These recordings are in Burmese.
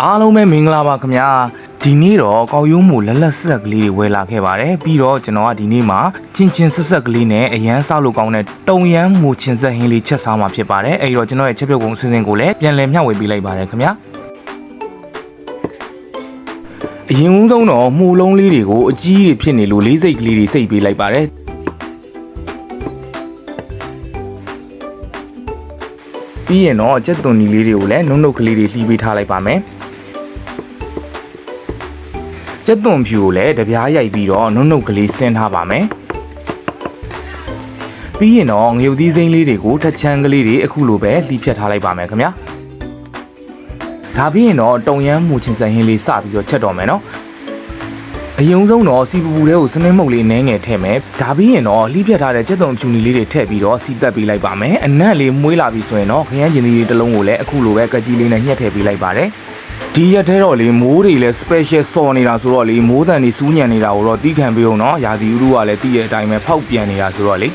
အားလုံးပဲမင်္ဂလာပါခင်ဗျာဒီနေ့တော့ကောက်ရုံးမှုလက်လက်ဆက်ကလေးတွေဝယ်လာခဲ့ပါတယ်ပြီးတော့ကျွန်တော်ကဒီနေ့မှာချင်းချင်းဆက်ဆက်ကလေးနဲ့အရန်ဆောက်လို့ကောင်းတဲ့တုံရမ်းမူချင်းဆက်ဟင်းလေးချက်စားမှာဖြစ်ပါတယ်အဲ့တော့ကျွန်တော်ရဲ့ချက်ပြုတ်ကုန်အစီအစဉ်ကိုလည်းပြန်လည်မျှဝေပေးလိုက်ပါတယ်ခင်ဗျာအရင်ဦးဆုံးတော့မှုလုံးလေးတွေကိုအကြီးကြီးဖြစ်နေလို့လေးစိတ်ကလေးတွေစိတ်ပေးလိုက်ပါတယ်ပြီးရင်တော့ကြက်သွန်နီလေးတွေကိုလည်းနှုတ်နှုတ်ကလေးတွေလှီးပေးထားလိုက်ပါမယ် ကြက်သွန်ဖြူကိုလည်းတပြားရိုက်ပြီးတော့နှုတ်နှုတ်ကလေးဆင်းထားပါမယ်ပြီးရင်တော့ငရုတ်သီးစိမ်းလေးတွေကိုထက်ချမ်းကလေးတွေအခုလိုပဲလှီးဖြတ်ထားလိုက်ပါမယ်ခင်ဗျာဒါပြီးရင်တော့တုံရမ်းမူချင်းစံဟင်းလေးစပြီးတော့ချက်တော့မယ်နော်အယုံဆုံးတော့စီပူပူတဲ့ကိုစနွင်းမုတ်လေးနည်းငယ်ထည့်မယ်ဒါပြီးရင်တော့လှီးဖြတ်ထားတဲ့ကြက်သွန်ဖြူနီလေးတွေထည့်ပြီးတော့စီတက်ပေးလိုက်ပါမယ်အနံ့လေးမွေးလာပြီဆိုရင်တော့ခရမ်းကျင်လေးတစ်လုံးကိုလည်းအခုလိုပဲကကြီးလေးနဲ့ညှက်ထည့်ပေးလိုက်ပါတယ် ဒီရက်ထဲတော့လေမိုးတွေလည်း special စော်နေတာဆိုတော့လေမိုးတန်တွေစူးညံနေတာကိုတော့တီးခံပေးအောင်နော်ရာသီဥတုကလည်းတီးရဲ့အတိုင်းပဲဖောက်ပြန်နေတာဆိုတော့လေ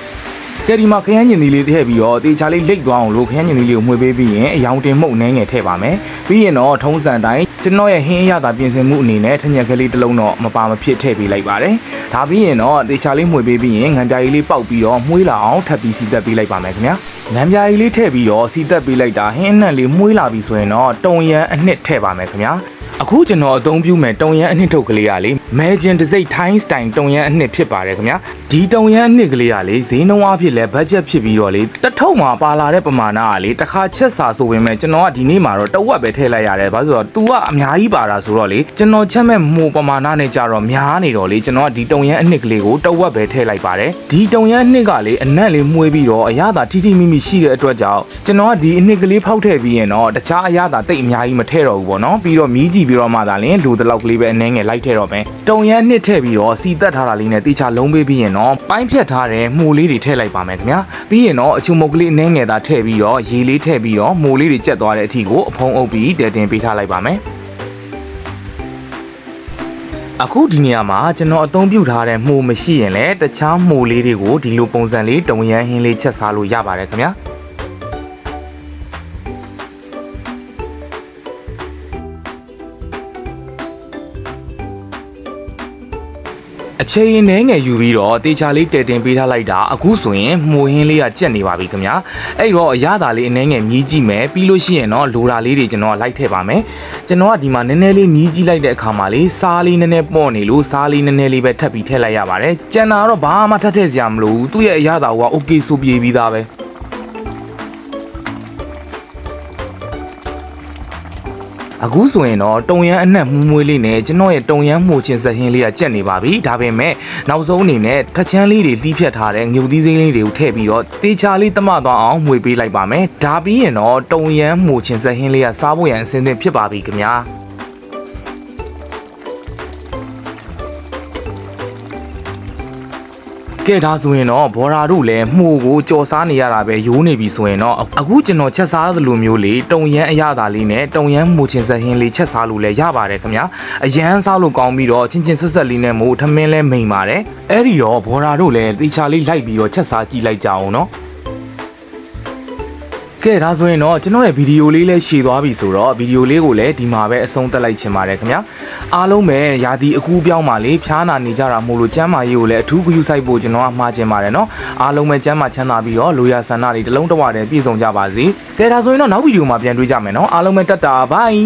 ကဲဒီမှာခရမ်းကျင်သီးလေးထည့်ပြီးတော့တေချာလေးလိတ်သွားအောင်လို့ခရမ်းကျင်သီးလေးကိုမှွေပေးပြီးရင်အယောင်တင်မှုတ်နှဲငယ်ထည့်ပါမယ်ပြီးရင်တော့ထုံးစံတိုင်း ကျွန်တော်ရဲ့ဟင်းအရသာပြင်ဆင်မှုအနေနဲ့ထညက်ကလေးတစ်လုံးတော့မပါမဖြစ်ထည့်ပေးလိုက်ပါတယ်ဒါပြီးရင်တော့တေချာလေးမှွေပေးပြီးရင်ငံပြားကြီးလေးပေါက်ပြီးတော့မှွေးလာအောင်ထပ်ပြီးစီတက်ပေးလိုက်ပါမယ်ခင်ဗျာငံပြားကြီးလေးထည့်ပြီးတော့စီတက်ပေးလိုက်တာဟင်းအနှံ့လေးမှွေးလာပြီဆိုရင်တော့တုံရန်အနှစ်ထည့်ပါမယ်ခင်ဗျာအခုကျွန်တော်အသုံးပြုမဲ့တုံရန်အနှစ်ထုတ်ကလေးကလေမဲဂျင်တစိတ်ထိုင်းစတိုင်တုံရန်အနှစ်ဖြစ်ပါတယ်ခင်ဗျာ ဒီတုံရန်အနှစ်ကလေးကလေဈေးနှုန်းအဖြစ်လဲဘတ်ဂျက်ဖြစ်ပြီးတော့လေတစ်ထုပ်မှာပါလာတဲ့ပမာဏကလေတစ်ခါချက်စာဆိုပေမဲ့ကျွန်တော်ကဒီနေ့မှာတော့တဝက်ပဲထည့်လိုက်ရတယ်ဘာလို့ဆိုတော့ तू ကအများကြီးပါတာဆိုတော့လေကျွန်တော်ချက်မဲ့မိုပမာဏနဲ့ကြတော့များနေတော့လေကျွန်တော်ကဒီတုံရန်အနှစ်ကလေးကိုတဝက်ပဲထည့်လိုက်ပါတယ်ဒီတုံရန်အနှစ်ကလေအနက်လေးမှုေးပြီးတော့အရသာထိထိမိမိရှိတဲ့အတွက်ကြောင့်ကျွန်တော်ကဒီအနှစ်ကလေးဖောက်ထည့်ပြီးရင်တော့တခြားအရသာတိတ်အများကြီးမထည့်တော့ဘူးပေါ့နော်ပြီးတော့မီးကြည့်ပြီးတော့မှသာလင်လူတလောက်ကလေးပဲအနှဲငယ်လိုက်ထည့်တော့မယ်တုံရန်နှစ်ထည့်ပြီးတော့စီတက်ထားတာလေးနဲ့တေချာလုံးပေးပြီးရင်တော့ပိုင်းဖြတ်ထားတဲ့မှုလေးတွေထည့်လိုက်ပါမယ်ခင်ဗျာပြီးရင်တော့အချုံမုတ်ကလေးအနှဲငယ်သာထည့်ပြီးတော့ရေလေးထည့်ပြီးတော့မှုလေးတွေကျက်သွားတဲ့အထိကိုအဖုံးအုပ်ပြီးတဲတင်ပေးထားလိုက်ပါမယ်အခုဒီနေရာမှာကျွန်တော်အသုံးပြုထားတဲ့မှုမရှိရင်လည်းတခြားမှုလေးတွေကိုဒီလိုပုံစံလေးတုံရန်ဟင်းလေးချက်စားလို့ရပါတယ်ခင်ဗျာ အချိန်နဲ့ငယ်ယူပြီးတော့တေချာလေးတဲတင်ပေးထားလိုက်တာအခုဆိုရင်မှုဟင်းလေးကကြက်နေပါပြီခင်ဗျာအဲ့တော့အရသာလေးအနှဲငယ်မြည်ကြည့်မယ်ပြီးလို့ရှိရင်တော့လိုတာလေးတွေကျွန်တော်လိုက်ထည့်ပါမယ်ကျွန်တော်ကဒီမှာနည်းနည်းလေးမြည်ကြည့်လိုက်တဲ့အခါမှာလေးစားလေးနည်းနည်းပေါ့နေလို့စားလေးနည်းနည်းလေးပဲထပ်ပြီးထည့်လိုက်ရပါတယ်ကျန်တာတော့ဘာမှထပ်ထည့်စရာမလိုဘူးသူ့ရဲ့အရသာက okay ဆိုပြေပြီးသားပဲ အခုဆိုရင်တော့တုံရန်အနက်မူးမွေးလေးနဲ့ကျွန်တော်ရဲ့တုံရန်မှုချင်းစက်ဟင်းလေးကကြက်နေပါပြီဒါပေမဲ့နောက်ဆုံးအနေနဲ့ထက်ချမ်းလေးတွေလှီးဖြတ်ထားတဲ့ငြုပ်သီးစိမ်းလေးတွေကိုထည့်ပြီးတော့တေချာလေးတမသွားအောင်မှွေပေးလိုက်ပါမယ်ဒါပြီးရင်တော့တုံရန်မှုချင်းစက်ဟင်းလေးကစားဖို့ရန်အဆင်သင့်ဖြစ်ပါပြီခင်ဗျာ ကဲဒါဆိုရင်တော့ဘော်ရာတို့လည်းမှုကိုကြော်စားနေရတာပဲရိုးနေပြီဆိုရင်တော့အခုကျွန်တော်ချက်စားသလိုမျိုးလေးတုံရန်အရသာလေးနဲ့တုံရန်မူချင်းစဟင်းလေးချက်စားလို့လည်းရပါတယ်ခင်ဗျာအရန်စားလို့ကောင်းပြီးတော့ချင်းချင်းဆက်ဆက်လေးနဲ့မို့ထမင်းလဲမိန်ပါတယ်အဲ့ဒီတော့ဘော်ရာတို့လည်းတေချာလေးလိုက်ပြီးတော့ချက်စားကြည့်လိုက်ကြအောင်နော် ကဲဒါဆိုရင်တော့ကျွန်တော်ရဲ့ဗီဒီယိုလေးလည်းရှည်သွားပြီဆိုတော့ဗီဒီယိုလေးကိုလည်းဒီမှာပဲအဆုံးသတ်လိုက်ချင်ပါတယ်ခင်ဗျာအားလုံးပဲရာသီအကူးပြောင်းပါလေဖျားနာနေကြတာမို့လို့ကျမ်းမာရေးကိုလည်းအထူးဂရုစိုက်ဖို့ကျွန်တော်ကမှားချင်ပါတယ်နော်အားလုံးပဲကျမ်းမာချမ်းသာပြီးတော့လိုရာဆန္ဒတွေတစ်လုံးတစ်ဝတည်းပြည့်စုံကြပါစေကဲဒါဆိုရင်တော့နောက်ဗီဒီယိုမှာပြန်တွေ့ကြမယ်နော်အားလုံးပဲတက်တာဘိုင်